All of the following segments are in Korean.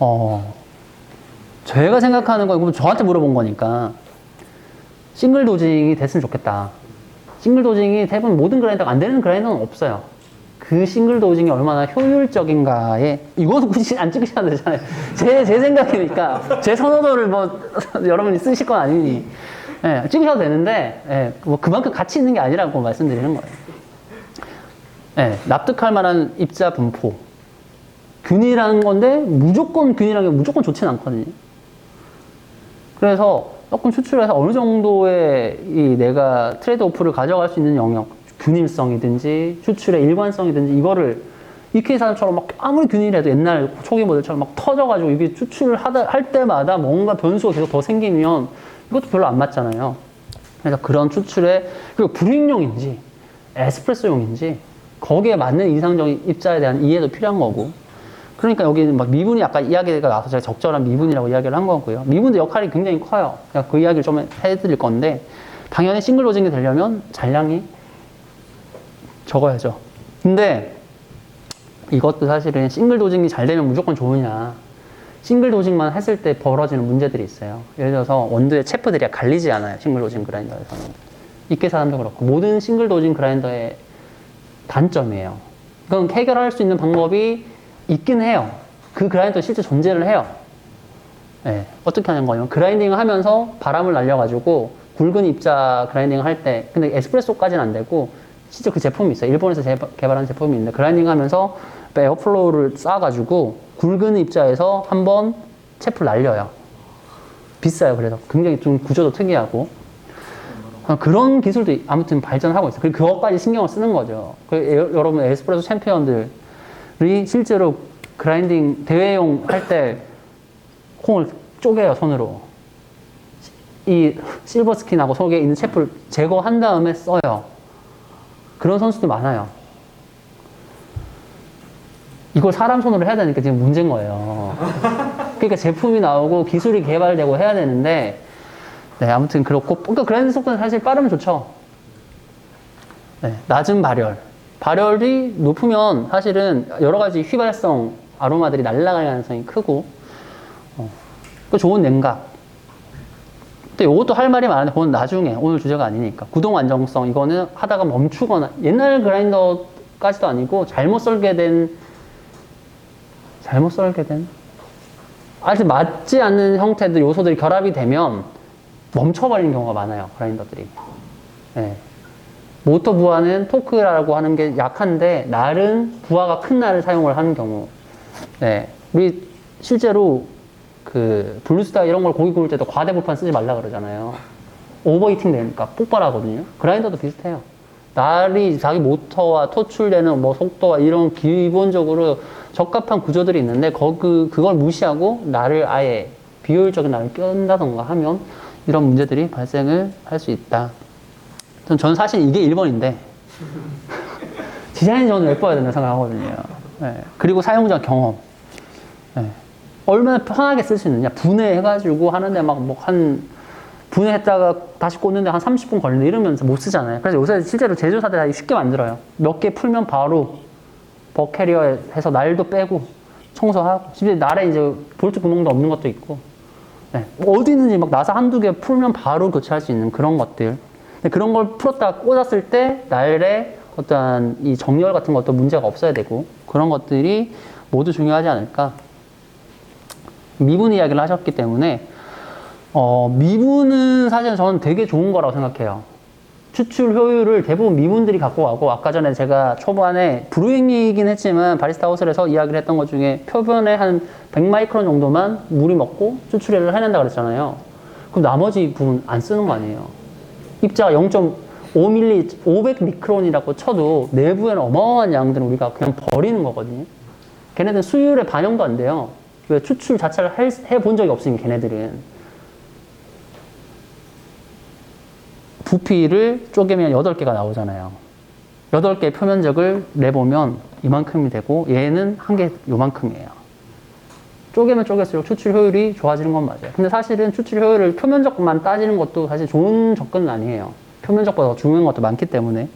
어, 제가 생각하는 건, 이건 저한테 물어본 거니까, 싱글 도징이 됐으면 좋겠다. 싱글 도징이 대부분 모든 그라인더가 안 되는 그라인더는 없어요. 그 싱글 도징이 얼마나 효율적인가에, 이거는 굳이 안 찍으셔도 되잖아요. 제, 제 생각이니까, 제 선호도를 뭐, 여러분이 쓰실 건 아니니, 예, 찍으셔도 되는데, 예, 뭐 그만큼 가치 있는 게 아니라고 말씀드리는 거예요. 예, 납득할 만한 입자 분포. 균이라는 건데 무조건 균이라는 게 무조건 좋진 않거든요. 그래서 조금 추출해서 어느 정도의 이 내가 트레이드 오프를 가져갈 수 있는 영역, 균일성이든지 추출의 일관성이든지 이거를 이케이 사람처럼 막 아무리 균일해도 옛날 초기 모델처럼 막 터져가지고 이게 추출을 하다, 할 때마다 뭔가 변수가 계속 더 생기면 이것도 별로 안 맞잖아요. 그래서 그런 추출에 그리고 브릭용인지 에스프레소용인지 거기에 맞는 이상적인 입자에 대한 이해도 필요한 거고 그러니까 여기는 막 미분이 아까 이야기가 나와서 제가 적절한 미분이라고 이야기를 한 거고요. 미분도 역할이 굉장히 커요. 그그 이야기를 좀 해드릴 건데 당연히 싱글 로징이 되려면 잔량이 적어야죠. 근데 이것도 사실은 싱글 도징이 잘 되면 무조건 좋으냐. 싱글 도징만 했을 때 벌어지는 문제들이 있어요. 예를 들어서 원두의 체프들이 갈리지 않아요. 싱글 도징 그라인더에서는. 이케 사람도 그렇고 모든 싱글 도징 그라인더의 단점이에요. 그건 해결할 수 있는 방법이 있긴 해요. 그 그라인더 실제 존재를 해요. 예, 어떻게 하는 거냐면 그라인딩을 하면서 바람을 날려가지고 굵은 입자 그라인딩을 할때 근데 에스프레소까지는 안 되고 실제 그 제품이 있어요. 일본에서 제- 개발한 제품이 있는데 그라인딩 하면서 에어플로우를 쏴가지고 굵은 입자에서 한번 체프를 날려요. 비싸요. 그래서 굉장히 좀 구조도 특이하고 어, 그런 기술도 아무튼 발전하고 있어요. 그리고 그것까지 신경을 쓰는 거죠. 그 에- 여러분 에스프레소 챔피언들 이 실제로 그라인딩 대회용 할 때 콩을 쪼개요 손으로. 이 실버 스킨하고 속에 있는 체프를 제거한 다음에 써요. 그런 선수도 많아요. 이걸 사람 손으로 해야 되니까 지금 문제인 거예요. 그러니까 제품이 나오고 기술이 개발되고 해야 되는데, 네, 아무튼 그렇고, 그러니까 그라인드 속도는 사실 빠르면 좋죠. 네, 낮은 발열. 발열이 높으면 사실은 여러 가지 휘발성 아로마들이 날아갈 가능성이 크고, 어, 그 좋은 냉각. 근데 이것도 할 말이 많은데 그건 나중에 오늘 주제가 아니니까 구동 안정성 이거는 하다가 멈추거나 옛날 그라인더까지도 아니고 잘못 설계된 잘못 설계된 아직 맞지 않는 형태들 요소들이 결합이 되면 멈춰버리는 경우가 많아요 그라인더들이 네. 모터 부하는 토크라고 하는 게 약한데 날은 부하가 큰 날을 사용을 하는 경우 네. 우리 실제로 그 블루스타 이런 걸 고기 구울 때도 과대 불판 쓰지 말라 그러잖아요. 오버히팅 되니까 폭발하거든요. 그라인더도 비슷해요. 날이 자기 모터와 토출되는 뭐 속도와 이런 기본적으로 적합한 구조들이 있는데 거 그, 그걸 무시하고 날을 아예 비효율적인 날을 끈다던가 하면 이런 문제들이 발생을 할 수 있다. 전, 전 사실 이게 1번인데 디자인 저는 예뻐야 된다 생각하거든요. 네. 그리고 사용자 경험. 네. 얼마나 편하게 쓸 수 있느냐. 분해해가지고 하는데 막 뭐 한, 분해했다가 다시 꽂는데 한 30분 걸리는데 이러면서 못 쓰잖아요. 그래서 요새 실제로 제조사들이 쉽게 만들어요. 몇 개 풀면 바로 버캐리어 해서 날도 빼고 청소하고. 심지어 날에 이제 볼트 구멍도 없는 것도 있고. 네. 어디든지 막 나사 한두 개 풀면 바로 교체할 수 있는 그런 것들. 근데 그런 걸 풀었다가 꽂았을 때 날에 어떠한 이 정렬 같은 것도 문제가 없어야 되고 그런 것들이 모두 중요하지 않을까. 미분 이야기를 하셨기 때문에 어, 미분은 사실 저는 되게 좋은 거라고 생각해요. 추출 효율을 대부분 미분들이 갖고 가고 아까 전에 제가 초반에 브루잉이긴 했지만 바리스타 하우스에서 이야기를 했던 것 중에 표변에 한 100마이크론 정도만 물이 먹고 추출을 해낸다 그랬잖아요. 그럼 나머지 부분 안 쓰는 거 아니에요. 입자가 0.5mm, 500미크론이라고 쳐도 내부에는 어마어마한 양들은 우리가 그냥 버리는 거거든요. 걔네들은 수율에 반영도 안 돼요. 왜 추출 자체를 해 본 적이 없으니까 걔네들은. 부피를 쪼개면 8개가 나오잖아요. 8개의 표면적을 내보면 이만큼이 되고 얘는 한 개 요만큼이에요. 쪼개면 쪼갤수록 추출 효율이 좋아지는 건 맞아요. 근데 사실은 추출 효율을 표면적만 따지는 것도 사실 좋은 접근은 아니에요. 표면적보다 더 중요한 것도 많기 때문에.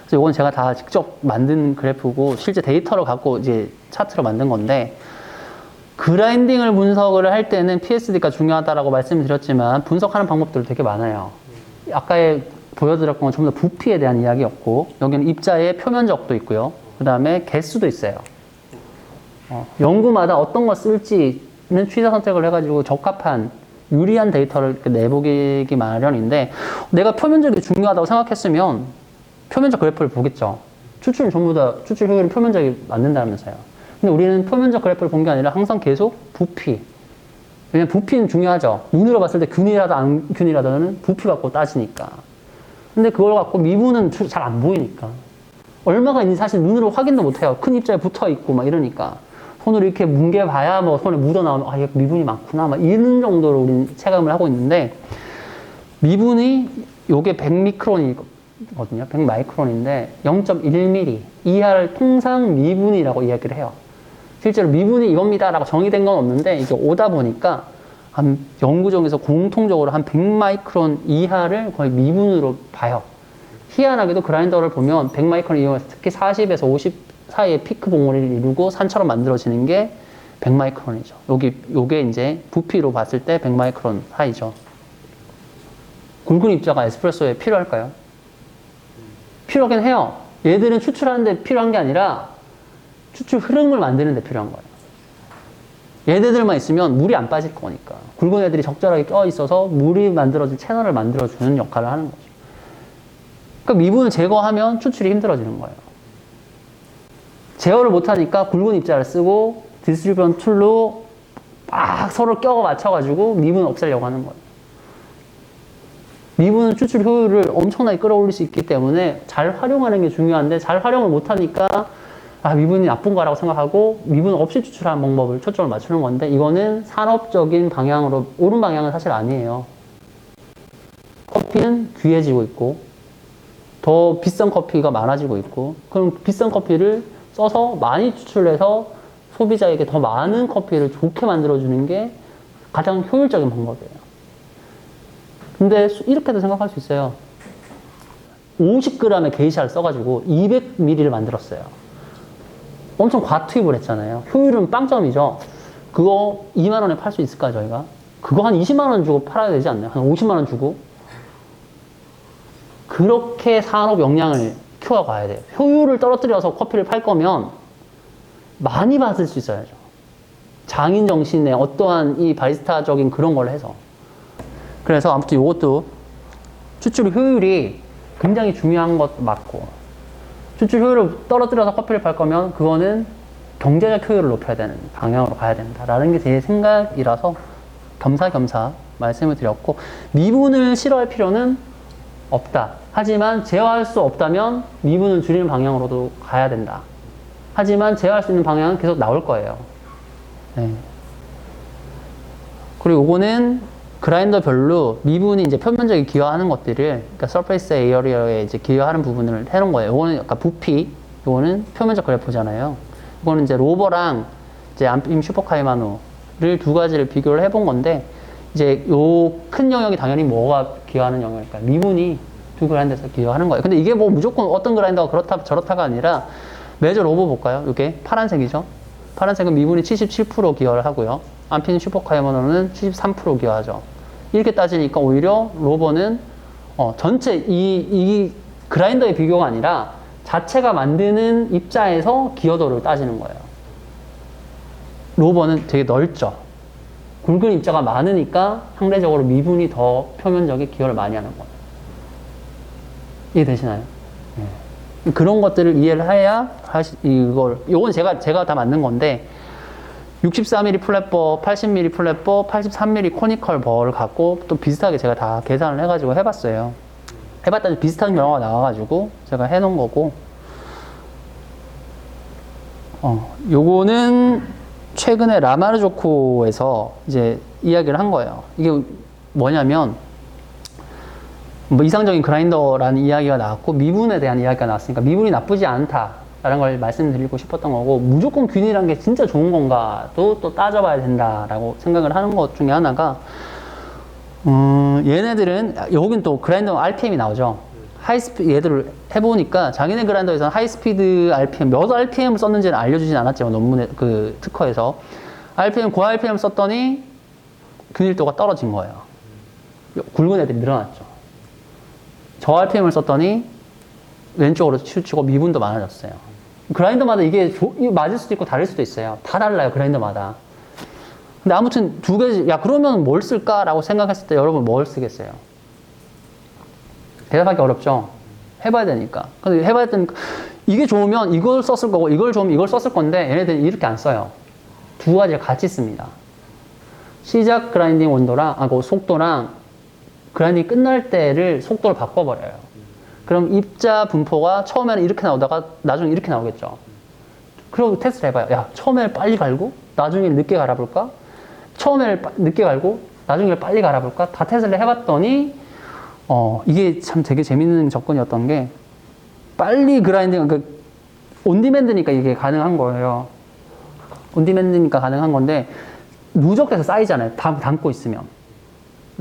그래서 이건 제가 다 직접 만든 그래프고 실제 데이터를 갖고 이제 차트로 만든 건데 그라인딩을 분석을 할 때는 PSD가 중요하다라고 말씀드렸지만 분석하는 방법들 되게 많아요. 아까에 보여드렸던 건 전부 다 부피에 대한 이야기였고 여기는 입자의 표면적도 있고요. 그 다음에 개수도 있어요. 어, 연구마다 어떤 거 쓸지는 취사 선택을 해가지고 적합한 유리한 데이터를 내보기 마련인데 내가 표면적이 중요하다고 생각했으면 표면적 그래프를 보겠죠. 추출은 전부 다 추출 효율은 표면적이 맞는다면서요. 근데 우리는 표면적 그래프를 본 게 아니라 항상 계속 부피. 왜냐면 부피는 중요하죠. 눈으로 봤을 때 균이라도 안 균이라도는 부피 갖고 따지니까. 근데 그걸 갖고 미분은 잘 안 보이니까. 얼마가 있는지 사실 눈으로 확인도 못 해요. 큰 입자에 붙어 있고 막 이러니까. 손으로 이렇게 뭉개 봐야 뭐 손에 묻어 나오면 아, 미분이 많구나. 막 이런 정도로 우리는 체감을 하고 있는데 미분이 요게 100미크론이거든요. 100마이크론인데 0.1mm 이하를 통상 미분이라고 이야기를 해요. 실제로 미분이 이겁니다라고 정의된 건 없는데 이게 오다 보니까 한 연구정에서 공통적으로 한 100마이크론 이하를 거의 미분으로 봐요. 희한하게도 그라인더를 보면 100마이크론 이용해서 특히 40에서 50 사이에 피크 봉우리를 이루고 산처럼 만들어지는 게 100마이크론이죠. 여기 요게 이제 부피로 봤을 때 100마이크론 사이죠. 굵은 입자가 에스프레소에 필요할까요? 필요하긴 해요. 얘들은 추출하는데 필요한 게 아니라 추출 흐름을 만드는 데 필요한 거예요. 얘네들만 있으면 물이 안 빠질 거니까. 굵은 애들이 적절하게 껴 있어서 물이 만들어질 채널을 만들어주는 역할을 하는 거죠. 그러니까 미분을 제거하면 추출이 힘들어지는 거예요. 제어를 못하니까 굵은 입자를 쓰고 디스트리뷰션 툴로 막 서로 껴 맞춰가지고 미분을 없애려고 하는 거예요. 미분 추출 효율을 엄청나게 끌어올릴 수 있기 때문에 잘 활용하는 게 중요한데 잘 활용을 못하니까 아, 미분이 나쁜 거라고 생각하고 미분 없이 추출하는 방법을 초점을 맞추는 건데 이거는 산업적인 방향으로 옳은 방향은 사실 아니에요. 커피는 귀해지고 있고 더 비싼 커피가 많아지고 있고 그럼 비싼 커피를 써서 많이 추출해서 소비자에게 더 많은 커피를 좋게 만들어주는 게 가장 효율적인 방법이에요. 근데 이렇게도 생각할 수 있어요. 50g의 게이샤를 써가지고 200ml를 만들었어요. 엄청 과투입을 했잖아요. 효율은 빵점이죠. 그거 2만 원에 팔 수 있을까 저희가? 그거 한 20만 원 주고 팔아야 되지 않나요? 한 50만 원 주고? 그렇게 산업 역량을 키워가야 돼요. 효율을 떨어뜨려서 커피를 팔 거면 많이 받을 수 있어야죠. 장인 정신에 어떠한 이 바리스타적인 그런 걸 해서. 그래서 아무튼 이것도 추출 효율이 굉장히 중요한 것 맞고 추출 효율을 떨어뜨려서 커피를 팔 거면 그거는 경제적 효율을 높여야 되는 방향으로 가야 된다라는 게 제 생각이라서 겸사겸사 말씀을 드렸고 미분을 싫어할 필요는 없다. 하지만 제어할 수 없다면 미분을 줄이는 방향으로도 가야 된다. 하지만 제어할 수 있는 방향은 계속 나올 거예요. 네. 그리고 요거는 그라인더별로 미분이 이제 표면적인 기여하는 것들을 그러니까 서페이스 에어리어에 이제 기여하는 부분을 해놓은 거예요. 요거는 약간 부피, 요거는 표면적 그래프잖아요. 이거는 이제 로버랑 이제 암핌 슈퍼카이마노를 두 가지를 비교를 해본 건데 이제 요 큰 영역이 당연히 뭐가 기여하는 영역일까? 미분이 두 그라인더에서 기여하는 거예요. 근데 이게 뭐 무조건 어떤 그라인더가 그렇다 저렇다가 아니라 메저 로버 볼까요? 이게 파란색이죠. 파란색은 미분이 77% 기여를 하고요. 암핀 슈퍼카이머노는 73% 기여하죠. 이렇게 따지니까 오히려 로버는 어, 전체 이, 이 그라인더의 비교가 아니라 자체가 만드는 입자에서 기여도를 따지는 거예요. 로버는 되게 넓죠. 굵은 입자가 많으니까 상대적으로 미분이 더 표면적에 기여를 많이 하는 거예요. 이해되시나요? 네. 그런 것들을 이해를 해야 하시, 이걸, 요건 제가, 제가 다 만든 건데, 64mm 플랫버, 80mm 플랫버, 83mm 코니컬 버를 갖고 또 비슷하게 제가 다 계산을 해가지고 해봤어요. 해봤더니 비슷한 결과가 나와가지고 제가 해놓은 거고, 어, 요거는 최근에 라마르조코에서 이제 이야기를 한 거예요. 이게 뭐냐면, 뭐 이상적인 그라인더라는 이야기가 나왔고 미분에 대한 이야기가 나왔으니까 미분이 나쁘지 않다라는 걸 말씀드리고 싶었던 거고 무조건 균이란 게 진짜 좋은 건가도 또 따져봐야 된다라고 생각을 하는 것 중에 하나가 음, 얘네들은 여긴 또 그라인더 RPM이 나오죠. 하이스피 얘들을 해보니까 자기네 그라인더에서는 하이스피드 RPM 몇 RPM을 썼는지는 알려주진 않았지만 논문에 그 특허에서 RPM, 고 RPM 썼더니 균일도가 떨어진 거예요. 굵은 애들이 늘어났죠. 저 RPM을 썼더니 왼쪽으로 치우치고 미분도 많아졌어요. 그라인더마다 이게 맞을 수도 있고 다를 수도 있어요. 다 달라요, 그라인더마다. 근데 아무튼 두 개, 야, 그러면 뭘 쓸까라고 생각했을 때 여러분 뭘 쓰겠어요? 대답하기 어렵죠? 해봐야 되니까. 근데 해봐야 되니까, 이게 좋으면 이걸 썼을 거고, 이걸 좋으면 이걸 썼을 건데, 얘네들은 이렇게 안 써요. 두 가지를 같이 씁니다. 시작 그라인딩 온도랑, 아, 그 속도랑 그라인딩 끝날 때를 속도를 바꿔버려요. 그럼 입자 분포가 처음에는 이렇게 나오다가 나중에 이렇게 나오겠죠. 그럼 테스트를 해봐요. 야, 처음에 빨리 갈고, 나중에 늦게 갈아볼까? 처음에 늦게 갈고, 나중에 빨리 갈아볼까? 다 테스트를 해봤더니, 어, 이게 참 되게 재밌는 접근이었던 게, 빨리 그라인딩, 그, 온디맨드니까 이게 가능한 거예요. 온디맨드니까 가능한 건데, 누적돼서 쌓이잖아요. 담, 담고 있으면.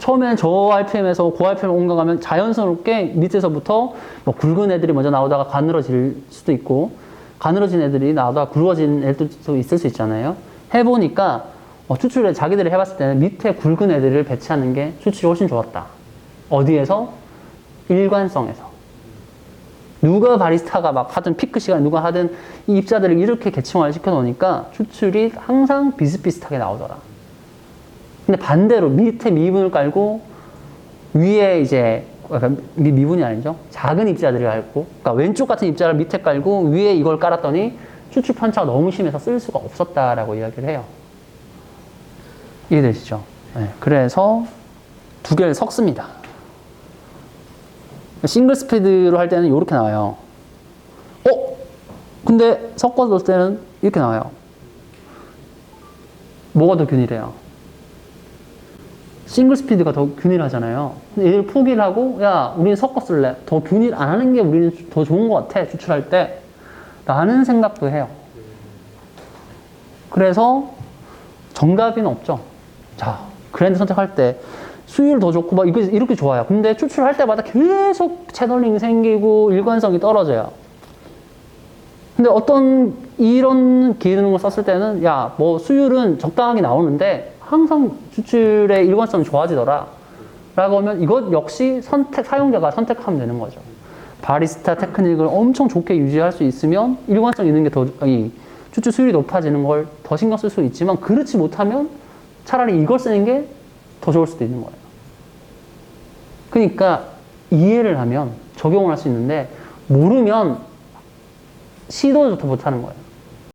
처음에는 저 RPM에서 고 RPM 옮겨가면 자연스럽게 밑에서부터 뭐 굵은 애들이 먼저 나오다가 가늘어질 수도 있고, 가늘어진 애들이 나오다가 굵어진 애들도 있을 수 있잖아요. 해보니까, 어, 추출에 자기들이 해봤을 때는 밑에 굵은 애들을 배치하는 게 추출이 훨씬 좋았다. 어디에서? 일관성에서. 누가 바리스타가 막 하든 피크 시간 누가 하든 이 입자들을 이렇게 계층화를 시켜 놓으니까 추출이 항상 비슷비슷하게 나오더라. 근데 반대로 밑에 미분을 깔고 위에 이제 미분이 아니죠. 작은 입자들을 깔고 그러니까 왼쪽 같은 입자를 밑에 깔고 위에 이걸 깔았더니 추출 편차가 너무 심해서 쓸 수가 없었다라고 이야기를 해요. 이해되시죠? 네, 그래서 두 개를 섞습니다. 싱글 스피드로 할 때는 이렇게 나와요. 어? 근데 섞어서 넣을 때는 이렇게 나와요. 뭐가 더 균일해요? 싱글 스피드가 더 균일하잖아요. 근데 얘를 포기를 하고, 야, 우리는 섞어 쓸래. 더 균일 안 하는 게 우리는 더 좋은 것 같아, 추출할 때. 라는 생각도 해요. 그래서 정답은 없죠. 자, 그랜드 선택할 때 수율 더 좋고 막 이렇게 좋아요. 근데 추출할 때마다 계속 채널링 생기고 일관성이 떨어져요. 근데 어떤 이런 기능을 썼을 때는 야, 뭐 수율은 적당하게 나오는데 항상 추출의 일관성이 좋아지더라. 라고 하면 이것 역시 선택, 사용자가 선택하면 되는 거죠. 바리스타 테크닉을 엄청 좋게 유지할 수 있으면 일관성 있는 게 더, 이 추출 수율이 높아지는 걸 더 신경 쓸 수 있지만 그렇지 못하면 차라리 이걸 쓰는 게 더 좋을 수도 있는 거예요. 그러니까 이해를 하면 적용을 할 수 있는데 모르면 시도조차 못하는 거예요.